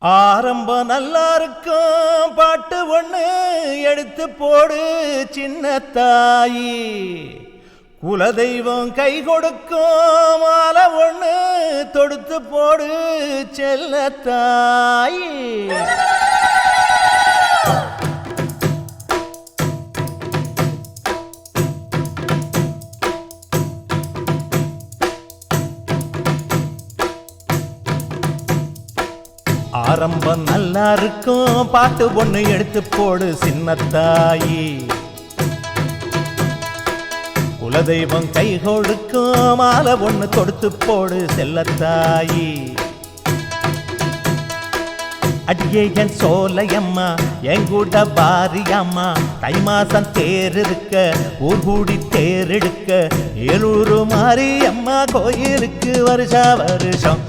ஆரம்ப நல்லா இருக்கும் பாட்டு ஒன்று எடுத்து போடு சின்ன தாயி. குலதெய்வம் கை கொடுக்கும். மாலை ஒன்று தொடுத்து போடு செல்ல தாயி. ரொம்ப நல்லா இருக்கும். பாட்டு பொண்ணு எடுத்து போடு சின்னத்தாயி. குலதெய்வம் கை கொடுக்கும். மாலை பொண்ணு தொடுத்து போடு செல்லத்தாயி. அடியே என் சோலையம்மா என் கூட பாரியம்மா தை மாசம் தேர் இருக்க ஊர் கூடி தேர் எடுக்க. ஏலூரு மாரியம்மா கோயிலுக்கு வருஷா வருஷம்.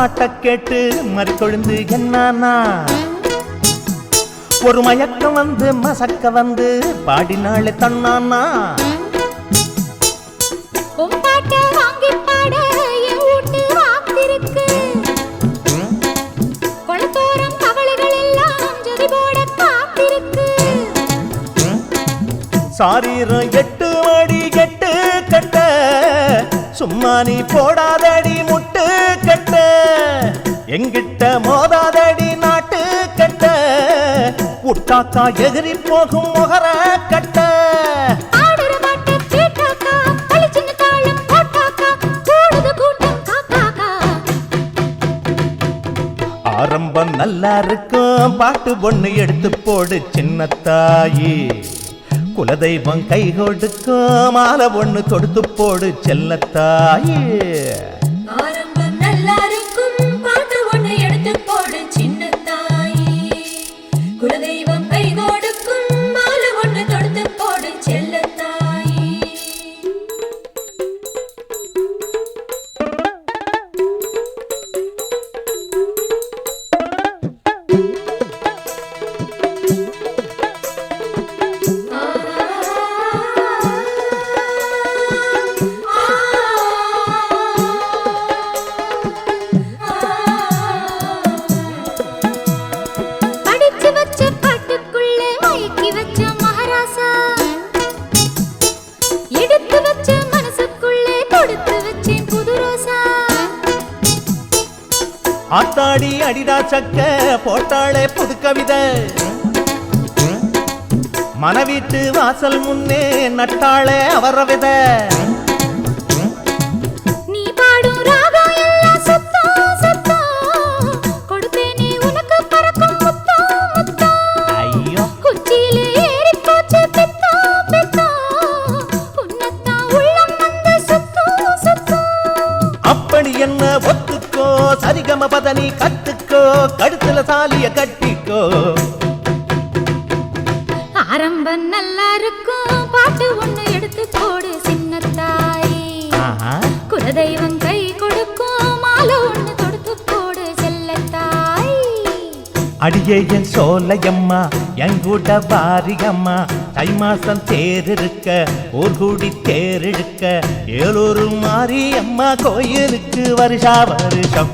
பாட்ட கேட்டு மறி கொழுந்து என்னானா? ஒரு மயக்கம் வந்து மசக்க வந்து பாடினாளே தன்னானா? சாரீரம் எட்டு அடி கெட்டு கட்ட சும்மா நீ போடாதடி எங்கிட்ட மோதாதடி நாட்டு கட்ட உட்டாக்கா எகிரி போகும் முகர கட்ட. ஆரம்பம் நல்லா இருக்கும் பாட்டு ஒண்ணு எடுத்து போடு சின்ன தாயி குலதெய்வம் கை கொடுக்கும் மாலை ஒண்ணு தொடுத்து போடு செல்லத்தாயி. ஆரம்பம் சக்க போட்டாளே புது கவிதை மனவீட்டு வாசல் முன்னே நட்டாளே அவர வித அப்படி என்ன ஒத்துக்கோ? சரிகம பதனி கத்துக்கோ கழுத்துல சாலிய கட்டிக்கோ. ஆரம்பம் நல்லா இருக்கும். பாட்டு ஒண்ணு எடுத்து போடு சின்ன தாயி. குலதெய்வம் கை கொடுக்கும். மாலை ஒண்ணு தொடுத்து போடு செல்ல தாய் அடியே என் சோலையம்மா என் கூட பாரியம்மா தை மாசம் தேர் இருக்க ஊர் கூடி தேர் எடுக்க ஏலூரு மாரியம்மா கோயிலுக்கு வருஷா வருஷம்.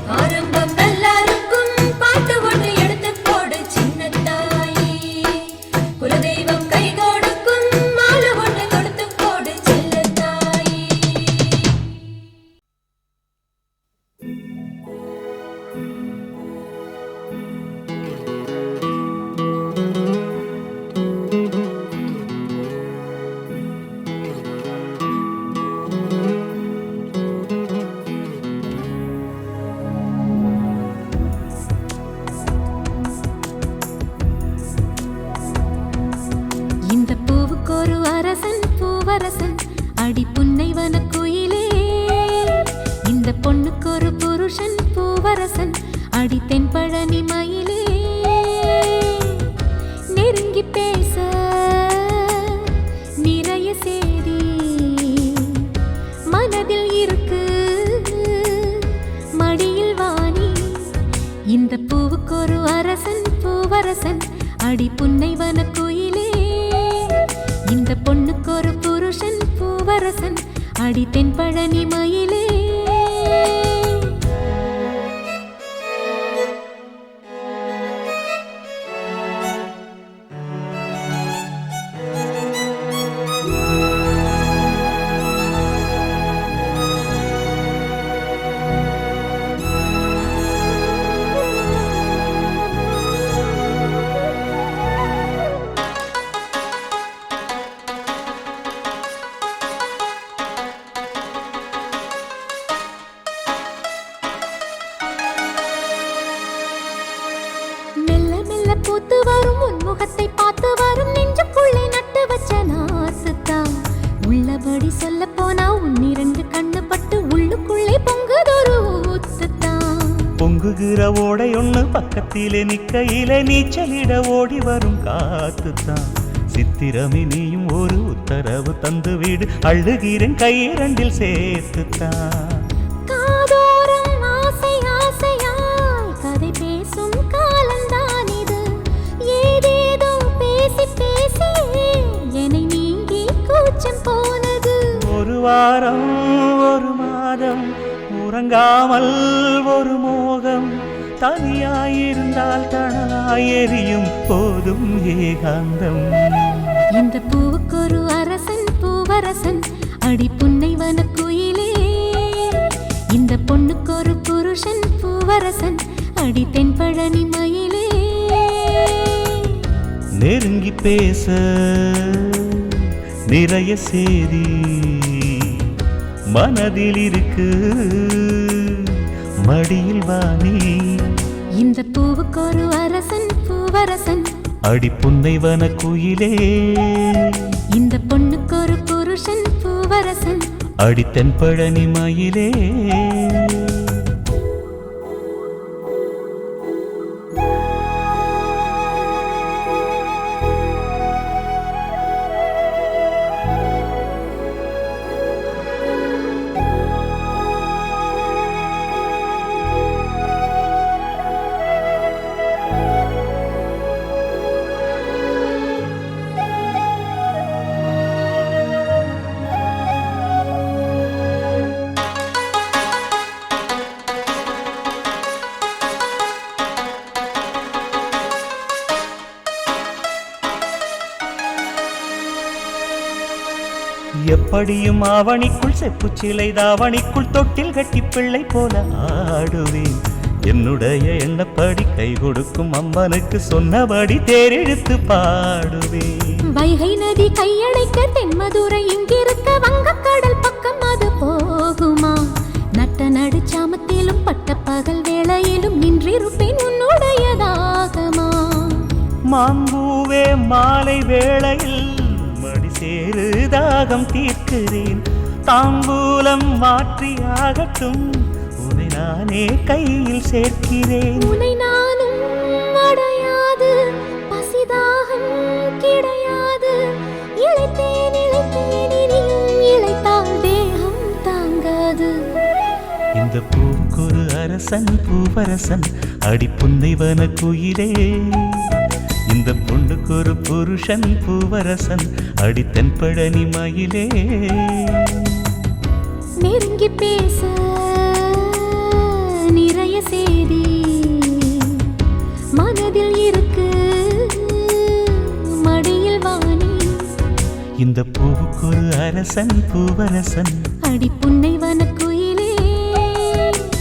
அடி தென்பழனி மயிலே நீச்சலிட ஓடி வரும் காத்துத்தான். சித்திரமே நீயும் ஒரு உத்தரவு தந்து வீடு. அழுகிறேன் கையிரண்டில் சேர்த்துத்தான். வாரம் ஒரு மாதம் உறங்காமல் ஒரு மோகம். தனியாயிருந்தால் தனலாய் எரியும் போதும் ஏகாந்தம். இந்த பூவுக்கு ஒரு அரசன் பூவரசன் அடி புன்னைவன குயிலே இந்த பொண்ணுக்கு ஒரு புருஷன் பூவரசன் அடி தென்பழனி மயிலே. நெருங்கி பேச நிறைய சேதி மனதில் இருக்கு. மடியில் வாணி இந்த பூவுக்கு ஒரு அரசன் பூவரசன். அடி புன்னைவன குயிலே. இந்த பொண்ணுக்கு ஒரு புருஷன் பூவரசன். அடி தென்பழனி மயிலே. எப்படியும் ஆவணிக்குள் செப்பு சிலை தாவணிக்குள் தொட்டில் கட்டி பிள்ளை போல ஆடுவேன். என்னுடைய எண்ணப்படி கை கொடுக்கும் அம்மனுக்கு சொன்னபடி தேரெழுத்து பாடுவேன். வைகை நதி கையடைக்க தென்மதுரை இங்கிருக்க வங்கக்கடல் பக்கம் அது போகுமா? நட்ட நடுச்சாமத்திலும் பட்ட பகல் வேளையிலும் நின்றிருப்பேன் உன்னுடைய தாகமா மாம்பூவே மாலை வேளையில் சேரு தாகம் தீர்க்கிறேன். தாம்பூலம் மாற்றி ஆகட்டும். உன்னை நானே கையில் சேர்க்கிறேன். உனை நானும் அடையாது. பசிதாகம் கிடையாது. இழைத்தேன் இழைத்தேன் இனியும் இழைத்தால் தேகம் தாங்காது. இந்த பூக்குரு அரசன் பூவரசன் அடி புன்னைவன குயிலே இந்த பொண்ணுக்கு ஒரு புருஷன் பூவரசன் அடி தென்பழனி மயிலே. நெருங்கி பேச நிறைய செய்தி மனதில் இருக்கு மடியில் வாணி. இந்த பூவுக்கு ஒரு அரசன் பூவரசன். அடி புன்னை வனக்குயிலே.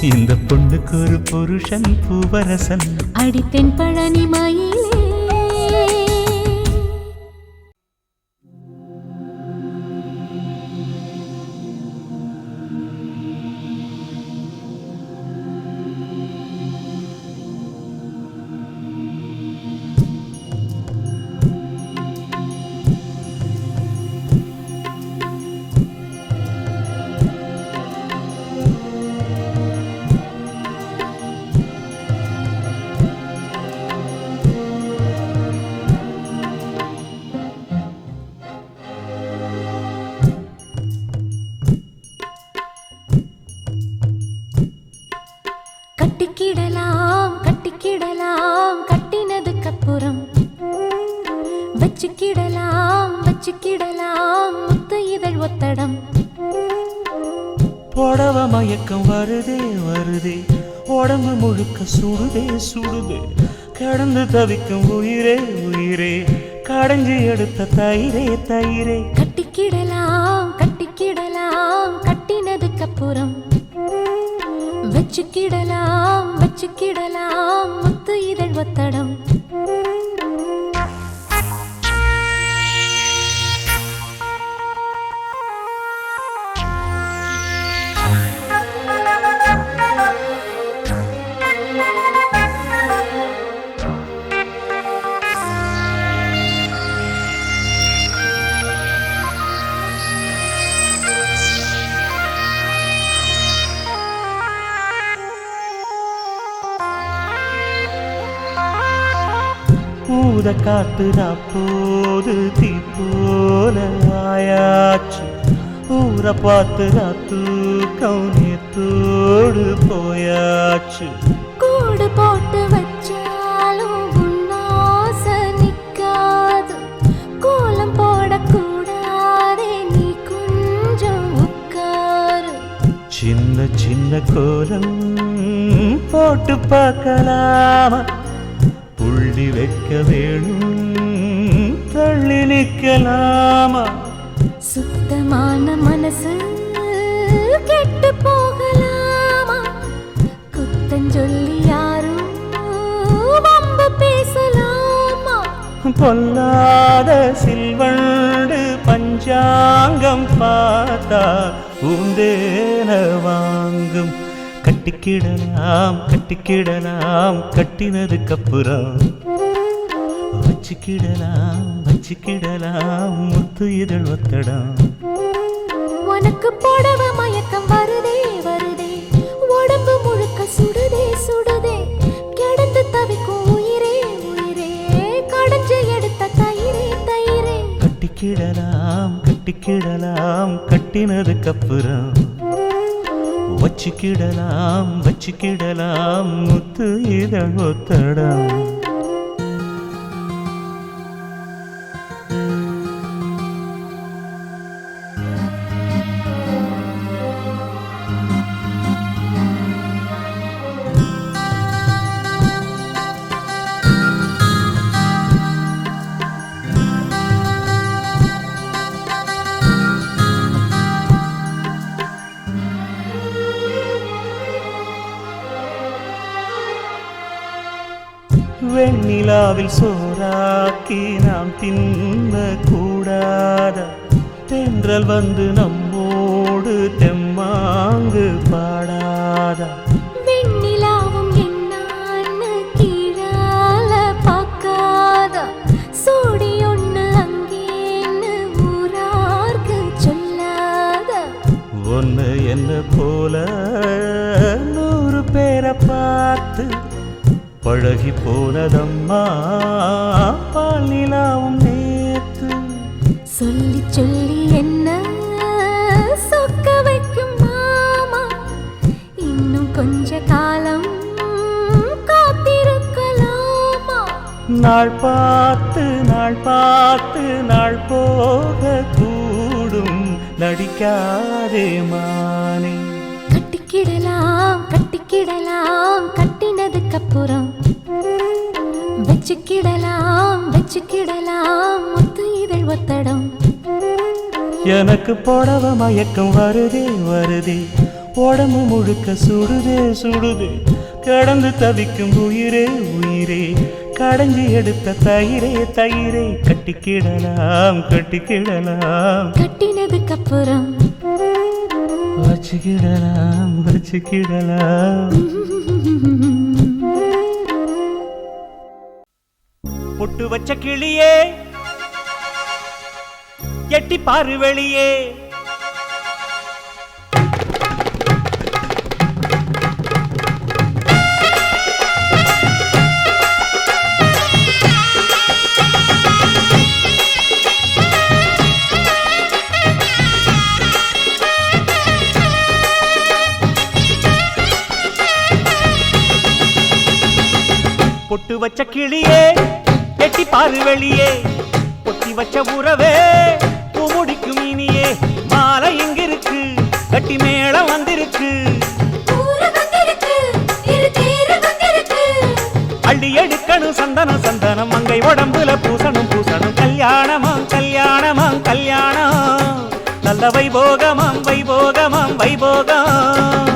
இந்த பொண்ணுக்கு ஒரு புருஷன் பூவரசன். அடி தென்பழனி மயிலே. மயக்கம் வருதே வருதே. உடம்பு முழுக்க சுடுதே சுடுதே. கடந்து தவிக்கும் உயிரே உயிரே. கடைஞ்சி எடுத்த தயிரே தயிரே. கட்டிக்கிடலாம் கட்டிக்கிடலாம் கட்டினதுக்கு அப்புறம். வச்சுக்கிடலாம் வச்சுக்கிடலாம் முத்து இதழ் ஒத்தடம். பூத காத்துனா போது தீ போல ஆயாச்சு. ஊரை பார்த்து தூக்கம் நேத்தோடு போயாச்சு. கூடு போட்டு வச்சாலும் உன்னாச நிக்காது. கோலம் போடக்கூடாதே நீ கொஞ்சம் உட்காரு. சின்ன சின்ன கோலம் போட்டு பார்க்கலாமா? புள்ளி வைக்க வேணும். தள்ளி நிற்கலாமா? சுத்தமான மனசு கெட்டு போகலாமா? குத்தஞ்சொல்லி யாரும் வம்பு பேசலாமா? பொல்லாத சில்வண்டு பஞ்சாங்கம் பார்த்தா உந்தேன வாங்கும். கட்டிக்கிடலாம் கட்டிக்கிடலாம் கட்டினதுக்கு அப்புறம் வச்சுக்கிடலாம் வச்சுக்கிடலாம் முத்து இதழ் ஒத்தடம். உனக்கு புடவ மயக்கம் வருதே வருதே. உடம்பு முழுக்க சுடுதே சுடுதே. கிடந்து தவிக்கும் உயிரே உயிரே. கடைஞ்சு எடுத்த தயிரே தயிரே. கட்டிக்கிடலாம் கட்டிக்கிடலாம் கட்டினதுக்கு அப்புறம் வச்சுக்கிடலாம் வச்சுக்கிடலாம் முத்து இதழ் ஒத்தடம். வெண்ணிலாவில் சோறாக்கி நாம் தின்ன கூடாத தென்றல் வந்து நம் பழகி போனதம்மா. பால் நிலாவும் நேத்து. சொல்லி சொல்லி என்ன சொக்க வைக்கும் மாமா. இன்னும் கொஞ்ச காலம் காத்திருக்கலாமா? நாள் பார்த்து நாள் பார்த்து நாள் போக கூடும். நடிக்காதே மானே. கட்டிக்கிடலாம் கட்டிக்கிடலாம். கட்டினதுக்கு அப்புறம் வச்சுக்கிடலாம் வச்சுக்கிடலாம் முத்து இதழ் ஒத்தடம். எனக்கு புடவ மயக்கம் வருதே வருதே. உடம்பு முழுக்க சுடுதே சுடுதே. கடந்து தவிக்கும் உயிரே உயிரே. கடைஞ்சி எடுத்த தயிரே தயிரே. கட்டிக்கிடலாம் கட்டிக்கிடலாம். கட்டினதுக்கு அப்புறம். வச்சுக்கிடலாம் வச்சுக்கிடலாம். பொட்டு வச்ச கிளியே. எட்டி பாரு வெளியே. பொட்டு வச்ச கிளியே. எட்டி பாரு வெளியே. பொத்தி வச்ச உறவே பூமுடிக்கும் இனியே. மாலை எங்கிருக்கு? கட்டி தேரு வந்திருக்கு. அள்ளி எடுக்கணும் சந்தனம் சந்தனம். மங்கை உடம்புல பூசணும் பூசணும். கல்யாணமாம் கல்யாணமாம் கல்யாணம். நல்ல வைபோகமாம் வைபோகமாம் வைபோகம்.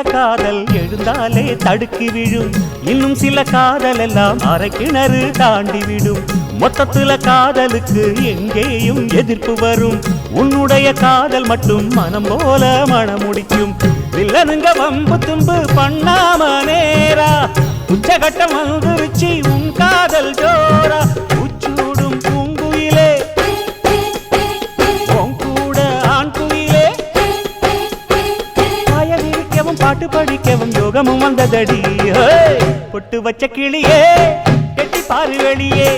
சில காதல் எழுந்தாலே தடுக்கி விழும். இன்னும் சில காதல் எல்லாம் அரை கிணறு தாண்டி விடும். மொத்தத்துல காதலுக்கு எங்கேயும் எதிர்ப்பு வரும். உன்னுடைய காதல் மட்டும் மனம் போல மனமுடிக்கும் வில்லனுங்க வம்பு தும்பு பண்ணாம நேரா. உச்சகட்டம் வந்துருச்சு உன் காதல் ஜோரா. பாட்டு படிக்கவும் யோகமும் வந்ததடி! பொட்டு வச்ச கிளியே கெட்டி பாரு வெளியே.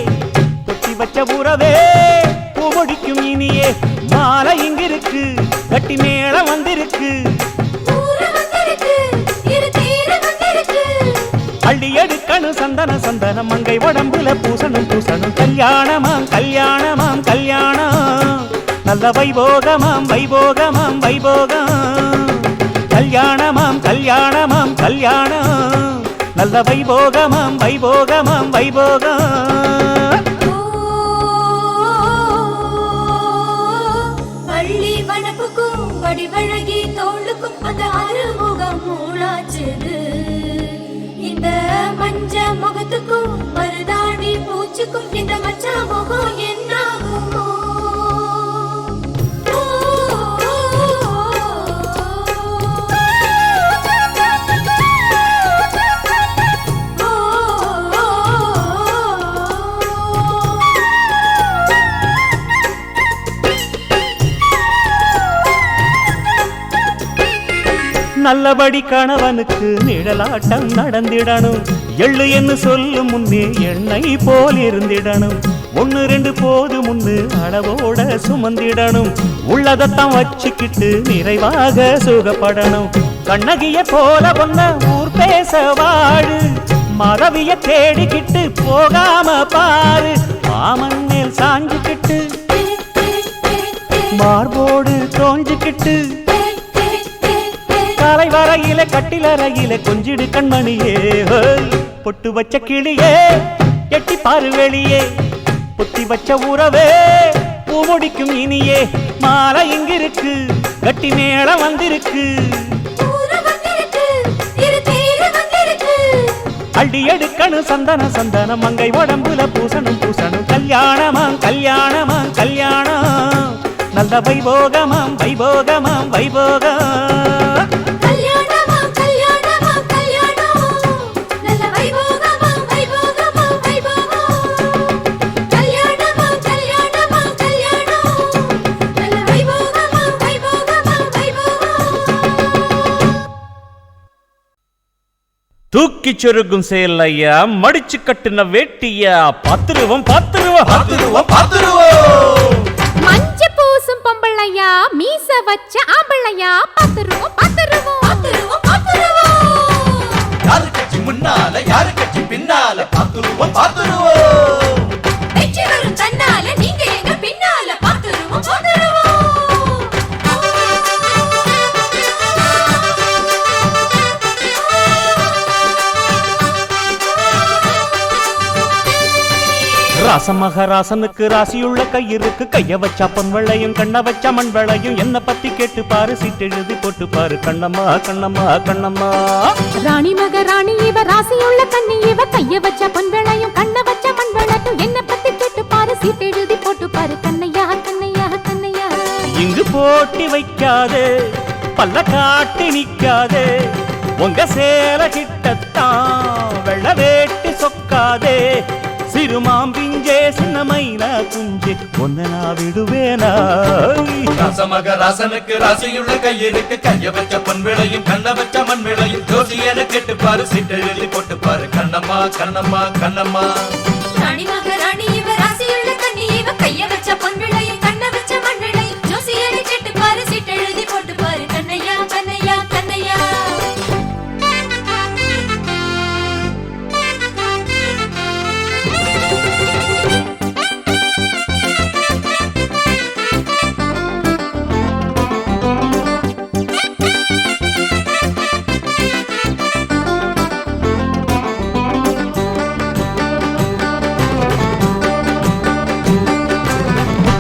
பொட்டி வச்ச உறவே பூமுடிக்கும் இனியே. மாலை இங்கிருக்கு கட்டி மேளம் வந்திருக்கு. அள்ளி எடுக்கணும் சந்தன சந்தனம் மங்கை உடம்புல பூசணும் பூசணும். கல்யாணமாம் கல்யாணமாம் கல்யாணம். நல்ல வைபோகமாம் வைபோகமாம் வைபோகம். கல்யாணமாம் கல்யாணமாம் கல்யாணம். நல்ல வைபோகமாம் வைபோகமாம் வைபோகம். பள்ளி வனப்புக்கும் வடிவழகி தோளுக்கும் அந்த அறுமுகம் மூளாச்சுது இந்த மஞ்ச முகத்துக்கும் மருதாணி பூச்சுக்கும் இந்த மச்ச முகம் என்ன? நல்லபடி கணவனுக்கு நிழலாட்டம் நடந்திடணும். எள்ளு என்று சொல்லும் முன்னே எண்ணெய் போல் இருந்திடணும். ஒன்று ரெண்டு போது முன்னு அளவோட சுமந்திடணும். உள்ளதத்தான் வச்சுக்கிட்டு நிறைவாக சுகப்படணும். கண்ணகிய போல பொண்ண ஊர் பேச வாழு மறவிய தேடிக்கிட்டு போகாம பாரு. மாமன் மேல் சாஞ்சுக்கிட்டு மார்போடு தோஞ்சிக்கிட்டு காலை வரையில கட்டிலறையில கொஞ்சிடு கண்மணியே. பொட்டு வச்ச கிளியே எட்டி பாரு வெளியே. பொத்தி வச்ச உறவே பூமுடிக்கும் இனியே. மாலை இங்கிருக்கு கட்டி மேளம் வந்திருக்கு. அள்ளி எடுக்கணும் சந்தன சந்தன மங்கை உடம்புல பூசணும் பூசணும். கல்யாணமாம் கல்யாணமாம் கல்யாணம். நல்ல வைபோகமாம் வைபோகமாம் வைபோகம். தூக்கி சொருகும் செயல் ஐயா மடிச்சு கட்டுன வேட்டியா? பத்து ரூபம் பத்து ரூபா பார்த்துருவோம் பார்த்துருவோம் மஞ்ச பூசும் பொம்பளையா? மீச வச்ச ஆம்பளையா? பத்துருவோம் பத்துருவோம். பாத்துருவோம் பாத்துருவோம். யாரு கட்சி முன்னால யாரு கட்சி பின்னால? பார்த்துருவோம் வெற்றி ராசமகராசனுக்கு ராசியுள்ள கையிருக்கு கைய வச்சா பொன் வெள்ளையும் கண்ண வச்சா மண் வெள்ளையும். என்ன பத்தி கேட்டு பாரு சீட்டெழுதி போட்டு பாரு கண்ணம்மா கண்ணம்மா கண்ணம்மா. ராணி மக ராணி இவ ராசியுள்ள கண்ணி இவ கைய வச்ச பொன்வளையும் கண்ண வச்ச மண் விளக்கும் என்ன பத்தி கேட்டு பாரு சீட்டு எழுதி போட்டு பாரு கண்ணையா கண்ணையா கண்ணையா. இங்கு போட்டி வைக்காதே பல்ல காட்டி நிக்காதே. உங்க சேல கிட்டத்தான் வெள்ள வேட்டி சொக்காதே. சிறுமாம்பிஞ்சே சின்ன மைனா குஞ்சே ஒன்ன நான் விடுவேனா? ராசமக ராசனுக்கு ராசியுள்ள கையிருக்கு கைய வச்ச பொன் விளையும் கண்ண வச்ச மண் விளையும் ஜோசியன கேட்டு பாரு சீட்டு எழுதி போட்டு பாரு கண்ணம்மா கண்ணம்மா. கண்ணம்மா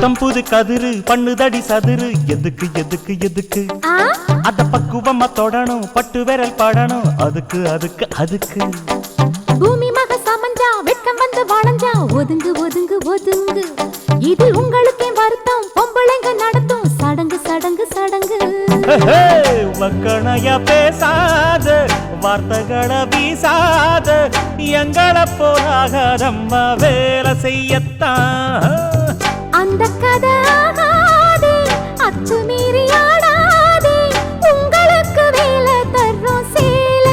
புத்தம் புது கதிரு பண்ணுதடி சதுரு. எதுக்கு எதுக்கு எதுக்கு? அத பக்குவமா தொடணும் பட்டு விரல் படணும். அதுக்கு அதுக்கு அதுக்கு. பூமி மக சமஞ்சா வெட்கம் வந்து வளைஞ்சா. ஒதுங்கு ஒதுங்கு ஒதுங்கு. இது உங்களுக்கே வருத்தம் பொம்பளைங்க நடத்தும். சடங்கு சடங்கு சடங்கு. ஹே, வக்கணைய பேசாத வார்த்தைகளை வீசாத. எங்களை போலாகாதம்மா வேலை செய்யத்தான். அந்த கதை ஆகாதே அத்துமீறி ஆடாதே உங்களுக்கு வேலை தர்றோம் சேல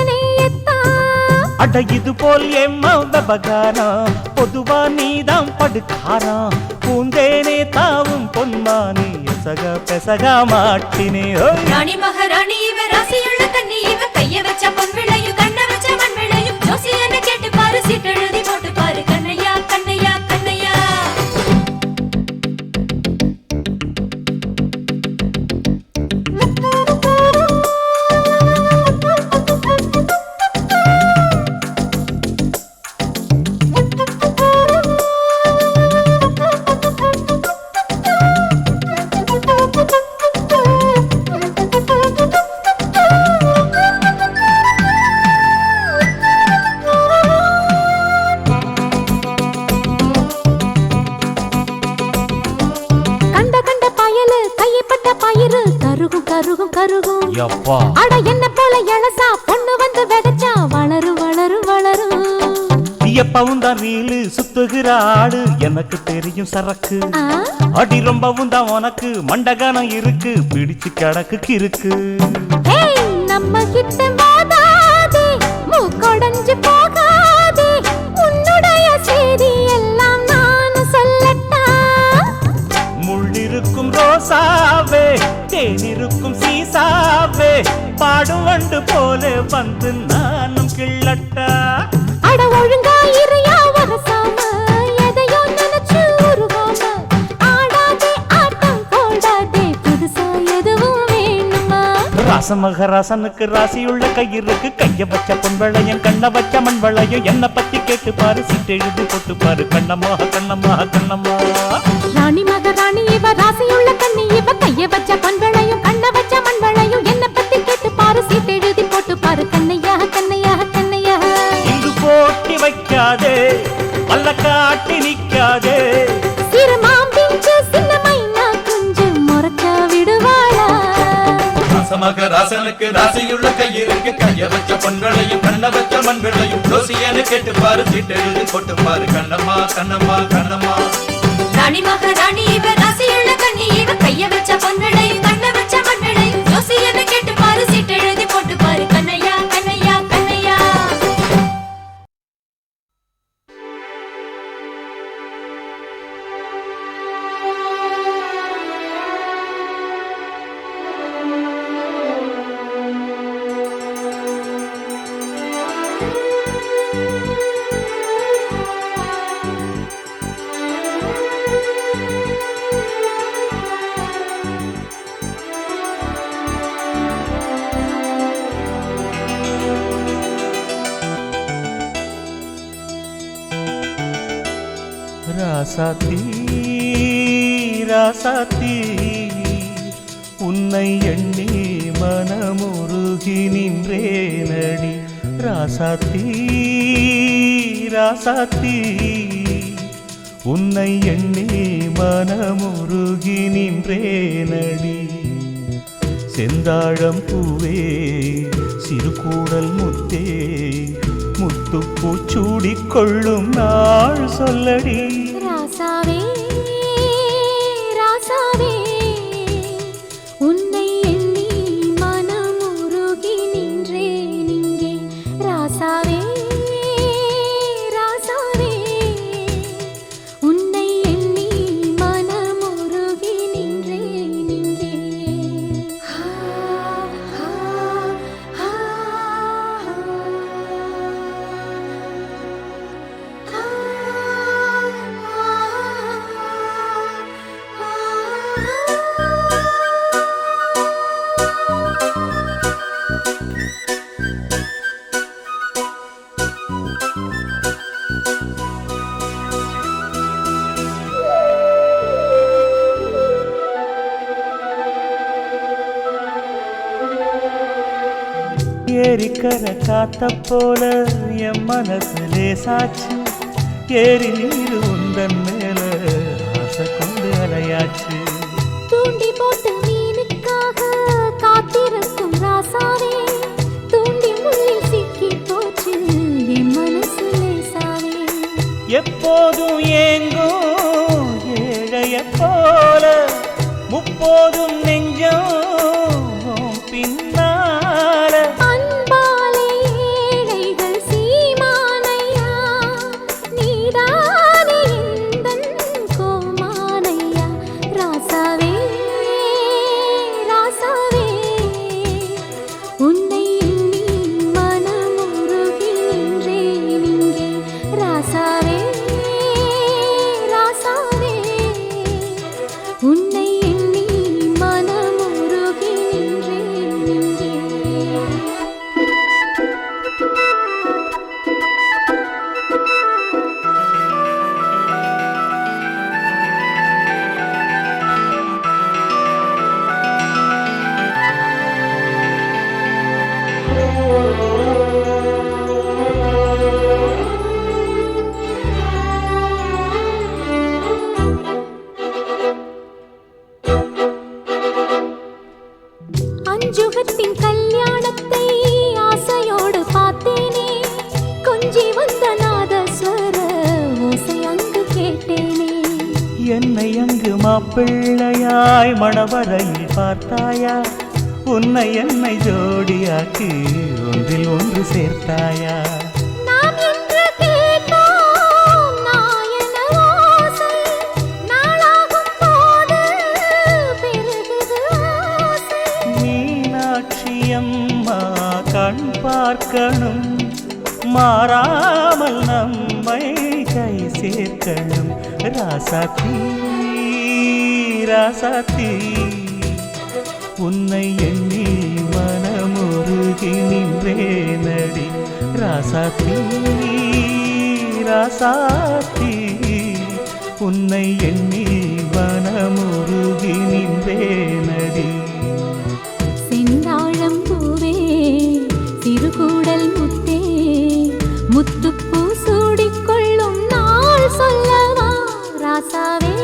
அட இது போல் எம்மா விவகாரம் பொதுவா நீதான் படுக்காராம் பூந்தேனே தாவும் பொன்மானே எசக பெசக மாட்டினே. ராணி மகாராணி இவ ராசியுள்ள கன்னி இவ கைய வச்ச பொன் விளையும் கண்ண வச்ச மண் விளையும் ஜோசியனை கேட்டு பாரு சீட்டு எழசா பொண்ணு வந்து வெதச்சா வளரும் வளரும் வளரும் எப்பவும் தான் ரீலு சுத்துகிற ஆடு எனக்கு தெரியும் சரக்கு அடி ரொம்பவும் தான் உனக்கு மண்டகானம் இருக்கு பிடிச்சு கிடக்கு இருக்கு நம்ம கிட்ட சீசாவே பாடும் வண்டு போல வந்து நானும் கிள்ளட்டா. அட ஒழுங்கா இறையா வரசாம எதையோ நினைச்சு உருவாம ஆடாதே ஆட்டம் போடாதே புதுசா எதுவும் வேணுமா? ராசமகராசனுக்கு ராசியுள்ள கையிருக்கு கைய வச்ச பொன் வெள்ளையும் கண்ண வச்ச மண் வெள்ளையும் என்ன பத்தி கேட்டு பாரு சீட்டு எழுதி போட்டு பாரு கண்ணம்மா கண்ணம்மா கண்ணம்மா. ராணி மக ராணி இவ ராசியுள்ள அவனுக்கு ராசியுள்ள கையிருக்கு. கைய வச்ச பொன் கண்ண வச்ச மண் விளையும் கேட்டு பாரு சீட்டு போட்டு பாரு கண்ணம்மா கண்ணம்மா கண்ணம்மா. ராணி மகாராணி இவ ராசியுள்ள கண்ணி இவ. கைய வச்ச பொன் ராசாத்தி ராசாத்தி உன்னை எண்ணி மனமுருகி நின்றேனடி. ராசாத்தி ராசாத்தி உன்னை எண்ணி மனமுருகி நின்றேனடி. செந்தாழம் பூவே சிறுகூடல் முத்தே முத்துப்பூச்சூடிக் கொள்ளும் நாள் சொல்லடி. ராசாவே ராசாவே உன்னை எண்ணி மனமுருகி நின்றேன் இங்கே. ராசாவே காத்த போல என் மனசு லேசாச்சு ஏறி நீர் உந்தன் சேர்க்கணும் ராசாத்தி ராசாத்தி உன்னை எண்ணி மனமுருகி நின்றே நடி ராசாத்தி ராசாத்தி உன்னை எண்ணி மனமுருகி நின்றே நடி ஆசாவே